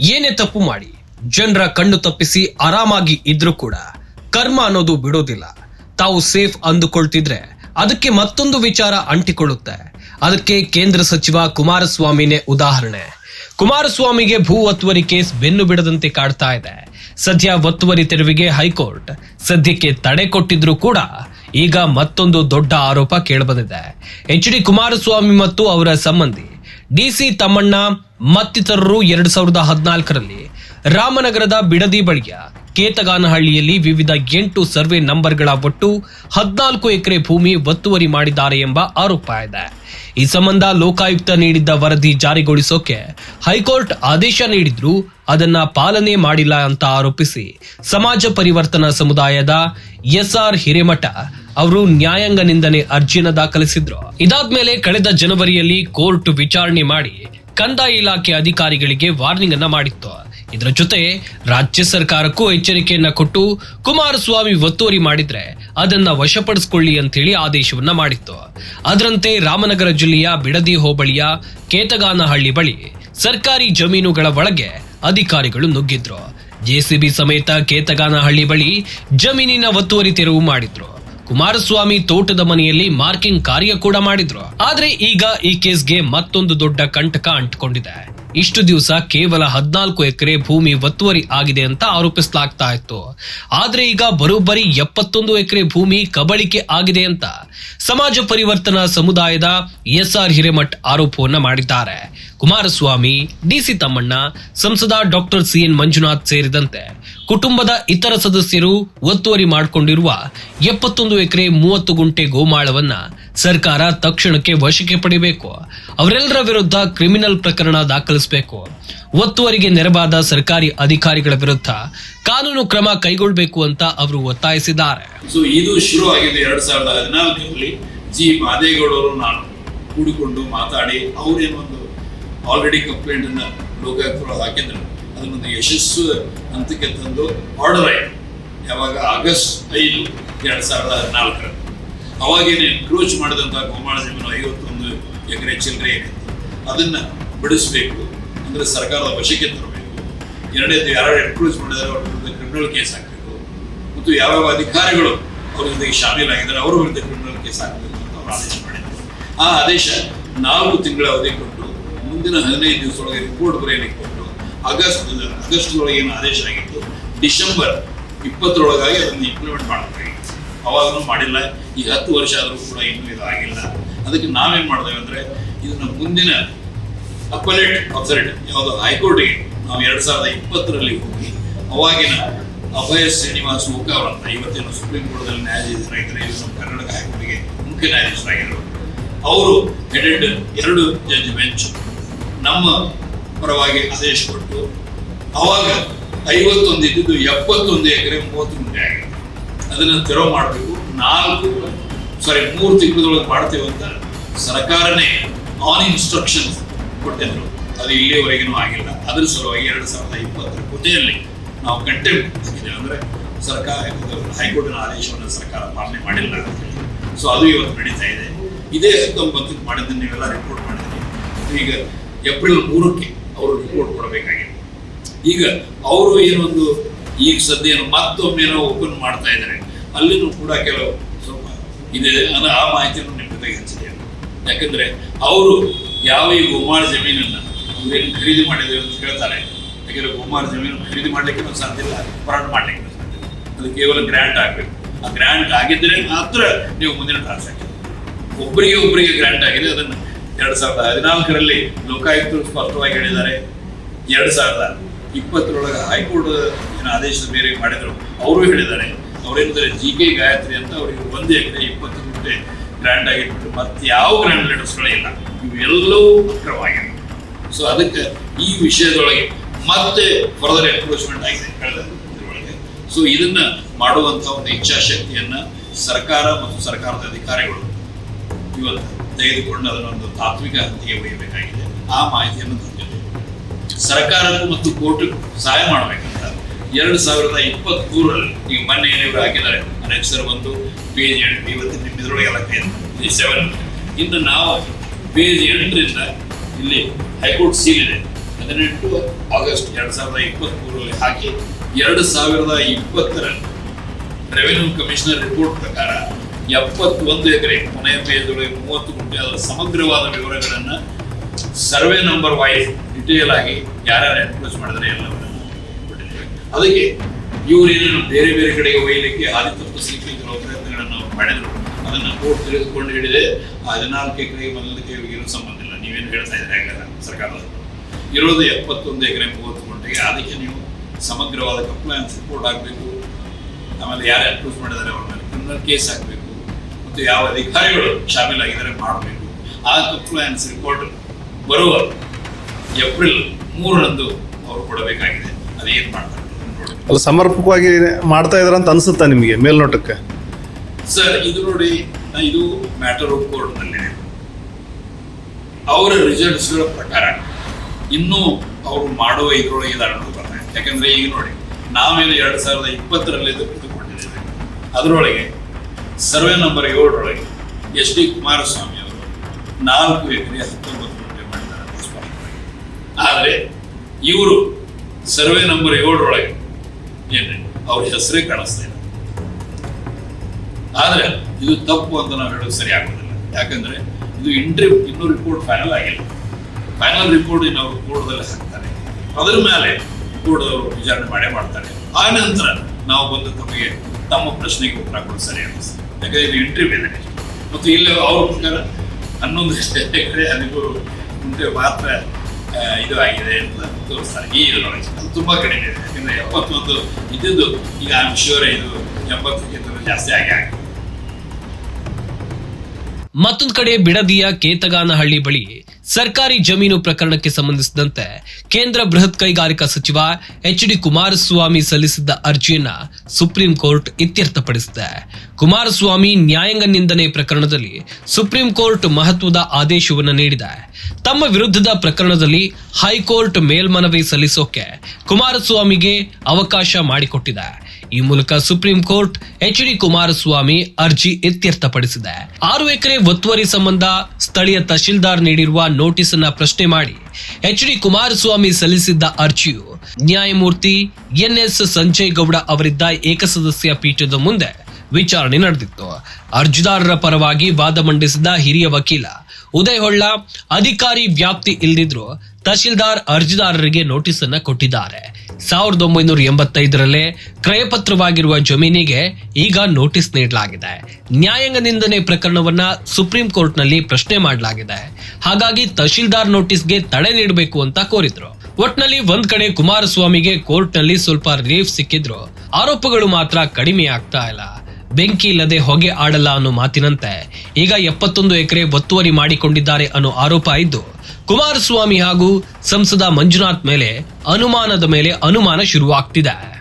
ಏನೇ ತಪ್ಪು ಮಾಡಿ, ಜನರ ಕಣ್ಣು ತಪ್ಪಿಸಿ ಆರಾಮಾಗಿ ಇದ್ರೂ ಕೂಡ ಕರ್ಮ ಅನ್ನೋದು ಬಿಡೋದಿಲ್ಲ. ತಾವು ಸೇಫ್ ಅಂದುಕೊಳ್ತಿದ್ರೆ ಅದಕ್ಕೆ ಮತ್ತೊಂದು ವಿಚಾರ ಅಂಟಿಕೊಳ್ಳುತ್ತೆ. ಅದಕ್ಕೆ ಕೇಂದ್ರ ಸಚಿವ ಕುಮಾರಸ್ವಾಮಿನೇ ಉದಾಹರಣೆ. ಕುಮಾರಸ್ವಾಮಿಗೆ ಭೂ ಒತ್ತುವರಿ ಕೇಸ್ ಬೆನ್ನು ಬಿಡದಂತೆ ಕಾಡ್ತಾ ಇದೆ. ಸದ್ಯ ಒತ್ತುವರಿ ತೆರವಿಗೆ ಹೈಕೋರ್ಟ್ ಸದ್ಯಕ್ಕೆ ತಡೆ ಕೊಟ್ಟಿದ್ರು ಕೂಡ ಈಗ ಮತ್ತೊಂದು ದೊಡ್ಡ ಆರೋಪ ಕೇಳಬಂದಿದೆ. ಎಚ್ ಡಿ ಕುಮಾರಸ್ವಾಮಿ ಮತ್ತು ಅವರ ಸಂಬಂಧಿ ಡಿಸಿ ತಮ್ಮಣ್ಣ ಮತ್ತಿತರರು ಎರಡ್ ಸಾವಿರದ ಹದಿನಾಲ್ಕರಲ್ಲಿ ರಾಮನಗರದ ಬಿಡದಿ ಬಳಿಯ ಕೇತಗಾನಹಳ್ಳಿಯಲ್ಲಿ ವಿವಿಧ ಎಂಟು ಸರ್ವೆ ನಂಬರ್ಗಳ ಒಟ್ಟು ಹದಿನಾಲ್ಕು ಎಕರೆ ಭೂಮಿ ಒತ್ತುವರಿ ಮಾಡಿದ್ದಾರೆ ಎಂಬ ಆರೋಪ ಇದೆ. ಈ ಸಂಬಂಧ ಲೋಕಾಯುಕ್ತ ನೀಡಿದ್ದ ವರದಿ ಜಾರಿಗೊಳಿಸೋಕೆ ಹೈಕೋರ್ಟ್ ಆದೇಶ ನೀಡಿದ್ರು ಅದನ್ನ ಪಾಲನೆ ಮಾಡಿಲ್ಲ ಅಂತ ಆರೋಪಿಸಿ ಸಮಾಜ ಪರಿವರ್ತನಾ ಸಮುದಾಯದ ಎಸ್ಆರ್ ಹಿರೇಮಠ ಅವರು ನ್ಯಾಯಾಂಗ ನಿಂದನೆ ಅರ್ಜಿನ ದಾಖಲಿಸಿದ್ರು. ಇದಾದ್ಮೇಲೆ ಕಳೆದ ಜನವರಿಯಲ್ಲಿ ಕೋರ್ಟ್ ವಿಚಾರಣೆ ಮಾಡಿ ಕಂದಾಯ ಇಲಾಖೆ ಅಧಿಕಾರಿಗಳಿಗೆ ವಾರ್ನಿಂಗ್ ಅನ್ನ ಮಾಡಿತ್ತು. ಇದರ ಜೊತೆ ರಾಜ್ಯ ಸರ್ಕಾರಕ್ಕೂ ಎಚ್ಚರಿಕೆಯನ್ನ ಕೊಟ್ಟು ಕುಮಾರಸ್ವಾಮಿ ಒತ್ತುವರಿ ಮಾಡಿದ್ರೆ ಅದನ್ನ ವಶಪಡಿಸಿಕೊಳ್ಳಿ ಅಂತೇಳಿ ಆದೇಶವನ್ನ ಮಾಡಿತ್ತು. ಅದರಂತೆ ರಾಮನಗರ ಜಿಲ್ಲೆಯ ಬಿಡದಿ ಹೋಬಳಿಯ ಕೇತಗಾನಹಳ್ಳಿ ಬಳಿ ಸರ್ಕಾರಿ ಜಮೀನುಗಳ ಒಳಗೆ ಅಧಿಕಾರಿಗಳು ನುಗ್ಗಿದ್ರು. ಜೆಸಿಬಿ ಸಮೇತ ಕೇತಗಾನಹಳ್ಳಿ ಬಳಿ ಜಮೀನಿನ ಒತ್ತುವರಿ ತೆರವು ಮಾಡಿದ್ರು. ಕುಮಾರಸ್ವಾಮಿ ತೋಟದ ಮನೆಯಲ್ಲಿ ಮಾರ್ಕಿಂಗ್ ಕಾರ್ಯ ಕೂಡ ಮಾಡಿದ್ರು. ಆದ್ರೆ ಈಗ ಈ ಕೇಸ್ಗೆ ಮತ್ತೊಂದು ದೊಡ್ಡ ಕಂಟಕ ಅಂಟಿಕೊಂಡಿದೆ. ಇಷ್ಟು ದಿವಸ ಕೇವಲ ಹದಿನಾಲ್ಕು ಎಕರೆ ಭೂಮಿ ಒತ್ತುವರಿ ಆಗಿದೆ ಅಂತ ಆರೋಪಿಸಲಾಗ್ತಾ ಇತ್ತು. ಆದ್ರೆ ಈಗ ಬರೋಬ್ಬರಿ ಎಪ್ಪತ್ತೊಂದು ಎಕರೆ ಭೂಮಿ ಕಬಳಿಕೆ ಆಗಿದೆ ಅಂತ ಸಮಾಜ ಪರಿವರ್ತನಾ ಸಮುದಾಯದ ಎಸ್ ಆರ್ ಹಿರೇಮಠ್ ಆರೋಪವನ್ನ ಮಾಡಿದ್ದಾರೆ. ಕುಮಾರಸ್ವಾಮಿ ಡಿಸಿ ತಮ್ಮಣ್ಣ, ಸಂಸದ ಡಾಕ್ಟರ್ ಸಿ ಎನ್ ಮಂಜುನಾಥ್ ಸೇರಿದಂತೆ ಕುಟುಂಬದ ಇತರ ಸದಸ್ಯರು ಒತ್ತುವರಿ ಮಾಡಿಕೊಂಡಿರುವ ಎಪ್ಪತ್ತೊಂದು ಎಕರೆ ಮೂವತ್ತು ಗುಂಟೆ ಗೋಮಾಳವನ್ನ ಸರ್ಕಾರ ತಕ್ಷಣಕ್ಕೆ ವಶಕ್ಕೆ ಪಡಿಬೇಕು. ಅವರೆಲ್ಲರ ವಿರುದ್ಧ ಕ್ರಿಮಿನಲ್ ಪ್ರಕರಣ ದಾಖಲಿಸಬೇಕು. ಒತ್ತುವರಿಗೆ ನೆರವಾದ ಸರ್ಕಾರಿ ಅಧಿಕಾರಿಗಳ ವಿರುದ್ಧ ಕಾನೂನು ಕ್ರಮ ಕೈಗೊಳ್ಳಬೇಕು ಅಂತ ಅವರು ಒತ್ತಾಯಿಸಿದ್ದಾರೆ. ಇದು ಶುರು ಆಗಿದೆ ಎರಡ್ ಜಿ. ಮಾದೇಗೌಡರು ನಾನು ಕೂಡಿಕೊಂಡು ಮಾತಾಡಿ ಅವರೇನೊಂದು ಆಲ್ರೆಡಿ ಕಂಪ್ಲೇಂಟ್ ಅನ್ನ ಲೋಕಾಯುಕ್ತರು ಹಾಕಿದ್ರು ಅದನ್ನೊಂದು ಯಶಸ್ಸು ಹಂತಕ್ಕೆ ತಂದು ಆರ್ಡರ್ ಆಯ್ತು ಯಾವಾಗ ಆಗಸ್ಟ್ ಐದು ಎರಡು ಸಾವಿರದ ಹದಿನಾಲ್ಕರ ಅವಾಗೇನು ಎನ್ಕ್ರೋಚ್ ಮಾಡಿದಂಥ ಗೋಮಾಳ ಜಮೀನು ಐವತ್ತೊಂದು ಎಕರೆ ಚಿಲ್ಲರೆ ಏನಿತ್ತು, ಅದನ್ನ ಬಿಡಿಸ್ಬೇಕು, ಅಂದ್ರೆ ಸರ್ಕಾರದ ವಶಕ್ಕೆ ತರಬೇಕು ಎರಡನೇದು ಯಾರು ಎನ್ಕ್ರೋಚ್ ಮಾಡಿದಾರೆ ಅವ್ರ ವಿರುದ್ಧ ಕ್ರಿಮಿನಲ್ ಕೇಸ್ ಹಾಕಬೇಕು, ಮತ್ತು ಯಾವ್ಯಾವ ಅಧಿಕಾರಿಗಳು ಅವ್ರ ಜೊತೆಗೆ ಶಾಮೀಲಾಗಿದ್ದಾರೆ, ಅವ್ರ ವಿರುದ್ಧ ಕ್ರಿಮಿನಲ್ ಕೇಸ್ ಹಾಕಬೇಕು ಅಂತ ಅವರು ಆದೇಶ ಮಾಡಿದ್ರು. ಆ ಆದೇಶ ನಾಲ್ಕು ತಿಂಗಳ ಅವಧಿ ಕೊಟ್ಟು ಮುಂದಿನ ಹದಿನೈದು ದಿವಸದೊಳಗೆ ರಿಪೋರ್ಟ್ ಬರೆಯಲಿಕ್ಕೆ ಕೊಟ್ಟು ಆಗಸ್ಟ್ ಆಗಸ್ಟ್ ಒಳಗೆ ಏನು ಆದೇಶ ಆಗಿತ್ತು? ಡಿಸೆಂಬರ್ ಇಪ್ಪತ್ತರೊಳಗಾಗಿ ಅದನ್ನು ಇಂಪ್ಲಿಮೆಂಟ್ ಮಾಡಬೇಕಾಗಿತ್ತು ಅವಾಗಲೂ ಮಾಡಿಲ್ಲ. ಈ ಹತ್ತು ವರ್ಷ ಆದರೂ ಕೂಡ ಇನ್ನೂ ಇದು ಆಗಿಲ್ಲ ಅದಕ್ಕೆ ನಾವೇನು ಮಾಡಿದೆವು ಅಂದ್ರೆ, ಇದನ್ನು ಮುಂದಿನ ಅಪಲೇಟ್ ಅಥಾರಿಟಿ ಯಾವುದು ಹೈಕೋರ್ಟ್ಗೆ ನಾವು ಎರಡು ಸಾವಿರದ ಇಪ್ಪತ್ತರಲ್ಲಿ ಹೋಗಿ, ಅವಾಗಿನ ಅಭಯ ಶ್ರೀನಿವಾಸ್ ಮುಖ ಅವರಂತ ಇವತ್ತಿನ ಸುಪ್ರೀಂ ಕೋರ್ಟ್ನಲ್ಲಿ ನ್ಯಾಯಾಧೀಶರಾಗಿದ್ದಾರೆ ಇವರು ಕರ್ನಾಟಕ ಹೈಕೋರ್ಟ್ಗೆ ಮುಖ್ಯ ನ್ಯಾಯಾಧೀಶರಾಗಿದ್ದರು ಅವರು ಹೆಡೆಡ್ ಎರಡು ಜಡ್ಜ್ ಬೆಂಚ್ ನಮ್ಮ ಪರವಾಗಿ ಆದೇಶ ಕೊಟ್ಟು ಅವಾಗ ಐವತ್ತೊಂದು ಇದ್ದಿದ್ದು ಎಪ್ಪತ್ತೊಂದು ಎಕರೆ ಮೂವತ್ತು ಗುಂಟೆ ಆಗಿದೆ. ಅದನ್ನ ತೆರವು ಮಾಡಬೇಕು. ನಾಲ್ಕು ಸಾರಿ ಮೂರು ತಿಂಗಳೊಳಗೆ ಮಾಡ್ತೇವೆ ಅಂತ ಸರ್ಕಾರನೇ ಆನ್ ಇನ್ಸ್ಟ್ರಕ್ಷನ್ಸ್ ಕೊಟ್ಟಿದ್ರು. ಅದು ಇಲ್ಲಿಯವರೆಗೂ ಆಗಿಲ್ಲ. ಅದ್ರ ಸಲುವಾಗಿ ಎರಡು ಸಾವಿರದ ಇಪ್ಪತ್ತರ ಕೊನೆಯಲ್ಲಿ ನಾವು ಗಂಟೆ ಹಾಕಿದ್ದೇವೆ. ಅಂದರೆ ಸರ್ಕಾರ ಹೈಕೋರ್ಟಿನ ಆದೇಶವನ್ನು ಸರ್ಕಾರ ಪಾಲನೆ ಮಾಡಿಲ್ಲ ಅಂತ ಹೇಳಿ. ಸೊ ಅದು ಇವತ್ತು ನಡೀತಾ ಇದೆ. ಇದೇ ಸುತ್ತಮುತ್ತ ಮಾಡಿದ್ದನ್ನು ನೀವೆಲ್ಲ ರಿಪೋರ್ಟ್ ಮಾಡಿದ್ರಿ. ಈಗ ಏಪ್ರಿಲ್ ಮೂರಕ್ಕೆ ಅವರು ರಿಪೋರ್ಟ್ ಕೊಡಬೇಕಾಗಿದೆ. ಈಗ ಅವರು ಏನೊಂದು ಈಗ ಸದ್ಯ ಮತ್ತೊಮ್ಮೆ ಓಪನ್ ಮಾಡ್ತಾ ಇದ್ದಾರೆ. ಅಲ್ಲಿನೂ ಕೂಡ ಕೆಲವು ಸ್ವಲ್ಪ ಇದೆ. ಅನ್ನೋ ಆ ಮಾಹಿತಿಯನ್ನು ನಿಮ್ಮ ಜೊತೆಗೆ ಹಂಚಿದ್ದೇನೆ. ಯಾಕಂದ್ರೆ ಅವರು ಯಾವ ಈ ಗೋಮಾಳ ಜಮೀನನ್ನ ಅವ್ರೇನು ಖರೀದಿ ಮಾಡಿದ್ದೇವೆ ಅಂತ ಹೇಳ್ತಾರೆ ಯಾಕಂದ್ರೆ ಗೋಮಾಳ ಜಮೀನು ಖರೀದಿ ಮಾಡ್ಲಿಕ್ಕೆ ನಾವು ಸಾಧ್ಯ ಇಲ್ಲ, ಹೋರಾಟ ಮಾಡ್ಲಿಕ್ಕೆ ಸಾಧ್ಯ. ಅದು ಕೇವಲ ಗ್ರ್ಯಾಂಟ್ ಆಗ್ಬೇಕು. ಆ ಗ್ರ್ಯಾಂಟ್ ಆಗಿದ್ರೆ ಮಾತ್ರ ನೀವು ಮುಂದಿನ ಟ್ರಾನ್ಸಾಕ್ಷನ್ ಒಬ್ಬರಿಗೆ ಒಬ್ಬರಿಗೆ ಗ್ರ್ಯಾಂಟ್ ಆಗಿದೆ. ಅದನ್ನು ಎರಡ್ ಸಾವಿರದ ಹದಿನಾಲ್ಕರಲ್ಲಿ ಲೋಕಾಯುಕ್ತರು ಸ್ಪಷ್ಟವಾಗಿ ಹೇಳಿದ್ದಾರೆ. ಎರಡ್ ಸಾವಿರದ ಇಪ್ಪತ್ತರೊಳಗೆ ಹೈಕೋರ್ಟ್ ಏನು ಆದೇಶದ ಬೇರೆ ಮಾಡಿದ್ರು. ಅವರು ಹೇಳಿದ್ದಾರೆ. ಅವ್ರೇನಿದ್ದಾರೆ? ಜಿ ಕೆ ಗಾಯತ್ರಿ ಅಂತ ಅವರಿಗೆ ಒಂದೇ ಎಕರೆ ಇಪ್ಪತ್ತು ಗುಂಟೆ ಗ್ರ್ಯಾಂಡ್ ಆಗಿಟ್ಟು ಮತ್ತೆ ಯಾವ ಗ್ರ್ಯಾಂಡ್ ಲೆಟರ್ಸ್ಗಳೇ ಇಲ್ಲ. ಇವೆಲ್ಲವೂ ಅಕ್ರಮವಾಗಿವೆ. ಸೊ ಅದಕ್ಕೆ ಈ ವಿಷಯದೊಳಗೆ ಮತ್ತೆ ಫರ್ದರ್ ಎನ್ಕ್ರೋಚ್ಮೆಂಟ್ ಆಗಿದೆ ಕಳೆದ ಇದರೊಳಗೆ. ಸೊ ಇದನ್ನ ಮಾಡುವಂತ ಒಂದು ಇಚ್ಛಾಶಕ್ತಿಯನ್ನ ಸರ್ಕಾರ ಮತ್ತು ಸರ್ಕಾರದ ಅಧಿಕಾರಿಗಳು ಇವತ್ತು ತೆಗೆದುಕೊಂಡು ಅದನ್ನೊಂದು ತಾತ್ವಿಕ ಹಂತಿಗೆ ಒಯ್ಯಬೇಕಾಗಿದೆ. ಆ ಮಾಹಿತಿಯನ್ನು ತಂದಿದೆ ಸರ್ಕಾರಕ್ಕೂ ಮತ್ತು ಕೋರ್ಟ್ ಸಹಾಯ ಮಾಡಬೇಕಂತ ಎರಡು ಸಾವಿರದ ಇಪ್ಪತ್ತ್ ಮೂರರಲ್ಲಿ ಈಗ ಮೊನ್ನೆ ಏನಿವರು ಹಾಕಿದ್ದಾರೆ. ಅನೇಕರು ಒಂದು ಪೇಜ್ ಎಂಟು ಇವತ್ತಿನ ನಿಮ್ಮಿದ್ರೊಳಗೆಲ್ಲ ಪೇಜ್ ಸೆವೆನ್ ಇನ್ನು ನಾವು ಪೇಜ್ ಎಂಟರಿಂದ ಇಲ್ಲಿ ಹೈಕೋರ್ಟ್ ಸೀಲ್ ಇದೆ. ಹದಿನೆಂಟು ಆಗಸ್ಟ್ ಎರಡು ಸಾವಿರದ ಇಪ್ಪತ್ತ್ ಮೂರರಲ್ಲಿ ಹಾಕಿ ಎರಡು ಸಾವಿರದ ಇಪ್ಪತ್ತರ ರೆವೆನ್ಯೂ ಕಮಿಷನರ್ ರಿಪೋರ್ಟ್ ಪ್ರಕಾರ ಎಪ್ಪತ್ತೊಂದು ಎಕರೆ ಕೊನೆಯ ಪೇಜೊಳಗೆ ಮೂವತ್ತು ಗುಂಟೆ ಅದರ ಸಮಗ್ರವಾದ ವಿವರಗಳನ್ನು ಸರ್ವೆ ನಂಬರ್ ವೈಸ್ ಡಿಟೇಲ್ ಆಗಿ ಯಾರ್ಯಾರು ಅಪ್ರೋಚ್ ಮಾಡಿದ್ರೆ ಎಲ್ಲವನ್ನೂ ಅದಕ್ಕೆ ಇವರು ಏನೇನು ಬೇರೆ ಬೇರೆ ಕಡೆಗೆ ಒಯ್ಯಲಿಕ್ಕೆ ಹಾದಿ ತಪ್ಪಿಸಲಿಕ್ಕೆ ಕೆಲವು ಪ್ರಯತ್ನಗಳನ್ನು ಅವ್ರು ಮಾಡಿದ್ರು. ಅದನ್ನು ಕೋರ್ಟ್ ತಿಳಿದುಕೊಂಡು ಹಿಡಿದೆ ಆ ಹದಿನಾಲ್ಕು ಎಕರೆ ಮೊದಲಕ್ಕೆ ಇರೋ ಸಂಬಂಧ ಇಲ್ಲ. ನೀವೇನು ಹೇಳ್ತಾ ಇದ್ರೆ ಹಾಗಲ್ಲ ಸರ್ಕಾರದ ಇರೋದು ಎಪ್ಪತ್ತೊಂದು ಎಕರೆ ಮೂವತ್ತು ಗುಂಟೆಗೆ, ಅದಕ್ಕೆ ನೀವು ಸಮಗ್ರವಾದ ಕಂಪ್ಲೈನ್ಸ್ ರಿಪೋರ್ಟ್ ಆಗಬೇಕು ಆಮೇಲೆ ಯಾರು ಅಪ್ರೂವ್ ಮಾಡಿದ್ದಾರೆ ಅವ್ರ ಮೇಲೆ ಕ್ರಿಮಿನಲ್ ಕೇಸ್ ಹಾಕಬೇಕು. ಮತ್ತು ಯಾವ ಅಧಿಕಾರಿಗಳು ಶಾಮೀಲಾಗಿದ್ದಾರೆ ಮಾಡಬೇಕು. ಆ ಕಂಪ್ಲೈನ್ಸ್ ರಿಪೋರ್ಟ್ ಬರುವ ಏಪ್ರಿಲ್ ಮೂರರಂದು ಅವರು ಕೊಡಬೇಕಾಗಿದೆ. ಅದೇನು ಮಾಡ್ತಾರೆ ಅಲ್ಲ ಸಮರ್ಪಕವಾಗಿ ಮಾಡ್ತಾ ಇದಾರೆ ಅಂತ ಅನ್ಸುತ್ತಾ ನಿಮಗೆ ಮೇಲ್ನೋಟಕ್ಕೆ? ಸರ್ ಇದು ನೋಡಿ ಇದು ಮ್ಯಾಟರ್ ಆಫ್ ಕೋರ್ಟ್ನಲ್ಲಿದೆ ಅವರ ರಿಸಲ್ಟ್ಸ್ಗಳ ಪ್ರಕಾರ ಇನ್ನೂ ಅವರು ಮಾಡುವ ಇದರೊಳಗೆ ಇದಾರೆ ಅನ್ನೋದು ಬರ್ತದೆ ಯಾಕಂದ್ರೆ ಈಗ ನೋಡಿ ನಾವೇನು ಎರಡು ಸಾವಿರದ ಇಪ್ಪತ್ತರಲ್ಲಿ ಇದು ತೆಗೆದುಕೊಂಡಿದ್ದೇವೆ ಅದರೊಳಗೆ ಸರ್ವೆ ನಂಬರ್ ಏಳರೊಳಗೆ ಎಚ್ ಡಿ ಕುಮಾರಸ್ವಾಮಿ ಅವರು ನಾಲ್ಕು ಎಕರೆ ಹತ್ತೊಂಬತ್ತು ಗಂಟೆ ಮಾಡಿದ್ದಾರೆ ಆದರೆ ಇವರು ಸರ್ವೆ ನಂಬರ್ ಏಳರೊಳಗೆ ಏನು ಅವ್ರ ಹೆಸರೇ ಕಾಣಿಸ್ತಾ ಇಲ್ಲ. ಆದ್ರೆ ಇದು ತಪ್ಪು ಅಂತ ನಾವು ಹೇಳೋದು ಸರಿ ಆಗೋದಿಲ್ಲ. ಯಾಕಂದ್ರೆ ಇದು ಇಂಟ್ರಿ ಇನ್ನೂ ರಿಪೋರ್ಟ್ ಫೈನಲ್ ಆಗಿಲ್ಲ. ಫೈನಲ್ ರಿಪೋರ್ಟ್ ಇನ್ನು ಅವರು ಕೋರ್ಟ್ದಲ್ಲಿ ಹಾಕ್ತಾರೆ. ಅದರ ಮೇಲೆ ಕೋರ್ಟ್ ಅವರು ವಿಚಾರಣೆ ಮಾಡೇ ಮಾಡ್ತಾರೆ. ಆ ನಂತರ ನಾವು ಬಂದು ತಮಗೆ ತಮ್ಮ ಪ್ರಶ್ನೆಗೆ ಉತ್ತರ ಕೊಡೋದು ಸರಿ ಅನಿಸ್ತದೆ ಯಾಕಂದ್ರೆ ಇದು ಇಂಟರ್ವ್ಯೂ ಇದೆ ಮತ್ತು ಇಲ್ಲಿ ಅವ್ರ ಪ್ರಕಾರ ಹನ್ನೊಂದು ಎಕರೆ ಅದಕ್ಕೂ ಮುಂದೆ ಮಾತ್ರ ಇದು ಆಗಿದೆ ಅಂತ ತೋರಿಸ್ತಾರೆ. ಈ ಅದು ತುಂಬಾ ಕಡಿಮೆ ಇದೆ. ಯಾಕಂದ್ರೆ ಎಪ್ಪತ್ತೊಂದು ಇದ್ದಿದ್ದು, ಈಗ ಐ ಶ್ಯೂರ್ ಇದು ಎಂಬತ್ತಕ್ಕಿಂತ ಜಾಸ್ತಿ ಆಗಿ ಆಗಿದೆ. ಮತ್ತೊಂದು ಕಡೆ ಬಿಡದಿಯ ಕೇತಗಾನಹಳ್ಳಿ ಬಳಿ ಸರ್ಕಾರಿ ಜಮೀನು ಪ್ರಕರಣಕ್ಕೆ ಸಂಬಂಧಿಸಿದಂತೆ ಕೇಂದ್ರ ಬೃಹತ್ ಕೈಗಾರಿಕಾ ಸಚಿವ ಎಚ್ ಡಿ ಕುಮಾರಸ್ವಾಮಿ ಸಲ್ಲಿಸಿದ್ದ ಅರ್ಜಿಯನ್ನ ಸುಪ್ರೀಂ ಕೋರ್ಟ್ ಇತ್ಯರ್ಥಪಡಿಸಿದೆ. ಕುಮಾರಸ್ವಾಮಿ ನ್ಯಾಯಾಂಗ ನಿಂದನೆ ಪ್ರಕರಣದಲ್ಲಿ ಸುಪ್ರೀಂ ಕೋರ್ಟ್ ಮಹತ್ವದ ಆದೇಶವನ್ನು ನೀಡಿದೆ. ತಮ್ಮ ವಿರುದ್ಧದ ಪ್ರಕರಣದಲ್ಲಿ ಹೈಕೋರ್ಟ್ ಮೇಲ್ಮನವಿ ಸಲ್ಲಿಸೋಕೆ ಕುಮಾರಸ್ವಾಮಿಗೆ ಅವಕಾಶ ಮಾಡಿಕೊಟ್ಟಿದೆ. ಈ ಮೂಲಕ supreme court H D Kumaraswamy ಅರ್ಜಿ ಇತ್ಯರ್ಥಪಡಿಸಿದೆ. ಆರು ಎಕರೆ ಒತ್ತುವರಿ ಸಂಬಂಧ ಸ್ಥಳೀಯ ತಹಶೀಲ್ದಾರ್ ನೀಡಿರುವ ನೋಟಿಸ್ ಅನ್ನ ಪ್ರಶ್ನೆ ಮಾಡಿ ಎಚ್ ಡಿ ಕುಮಾರಸ್ವಾಮಿ ಸಲ್ಲಿಸಿದ್ದ ಅರ್ಜಿಯು ನ್ಯಾಯಮೂರ್ತಿ ಎನ್ ಎಸ್ ಸಂಜಯ್ ಗೌಡ ಅವರಿದ್ದ ಏಕಸದಸ್ಯ ಪೀಠದ ಮುಂದೆ ವಿಚಾರಣೆ ನಡೆದಿತ್ತು. ಅರ್ಜಿದಾರರ ಪರವಾಗಿ ವಾದ ಮಂಡಿಸಿದ ಹಿರಿಯ ವಕೀಲ ಉದಯ್ ಹೊಳ್ಳ ಅಧಿಕಾರಿ ವ್ಯಾಪ್ತಿ ಇಲ್ದಿದ್ರು ತಹಶೀಲ್ದಾರ್ ಅರ್ಜಿದಾರರಿಗೆ ನೋಟಿಸ್ ಅನ್ನ ಕೊಟ್ಟಿದ್ದಾರೆ. ಸಾವಿರದ ಒಂಬೈನೂರ ಎಂಬತ್ತೈದರಲ್ಲೇ ಕ್ರಯಪತ್ರವಾಗಿರುವ ಜಮೀನಿಗೆ ಈಗ ನೋಟಿಸ್ ನೀಡಲಾಗಿದೆ. ನ್ಯಾಯಾಂಗ ನಿಂದನೆ ಪ್ರಕರಣವನ್ನ ಸುಪ್ರೀಂ ಕೋರ್ಟ್ನಲ್ಲಿ ಪ್ರಶ್ನೆ ಮಾಡಲಾಗಿದೆ. ಹಾಗಾಗಿ ತಹಶೀಲ್ದಾರ್ ನೋಟಿಸ್ಗೆ ತಡೆ ನೀಡಬೇಕು ಅಂತ ಕೋರಿದ್ರು. ಒಟ್ನಲ್ಲಿ ಒಂದ್ ಕಡೆ ಕುಮಾರಸ್ವಾಮಿಗೆ ಕೋರ್ಟ್ನಲ್ಲಿ ಸ್ವಲ್ಪ ರಿಲೀಫ್ ಸಿಕ್ಕಿದ್ರು. ಆರೋಪಗಳು ಮಾತ್ರ ಕಡಿಮೆ ಆಗ್ತಾ ಇಲ್ಲ. ಬೆಂಕಿ ಇಲ್ಲದೆ ಹೊಗೆ ಆಡಲ್ಲ ಅನ್ನೋ ಮಾತಿನಂತೆ. ಈಗ ಎಪ್ಪತ್ತೊಂದು ಎಕರೆ ಒತ್ತುವರಿ ಮಾಡಿಕೊಂಡಿದ್ದಾರೆ ಅನ್ನೋ ಆರೋಪ ಇದ್ದು ಕುಮಾರಸ್ವಾಮಿ ಹಾಗೂ ಸಂಸದ ಮಂಜುನಾಥ್ ಮೇಲೆ ಅನುಮಾನದ ಮೇಲೆ ಅನುಮಾನ ಶುರುವಾಗ್ತಿದೆ.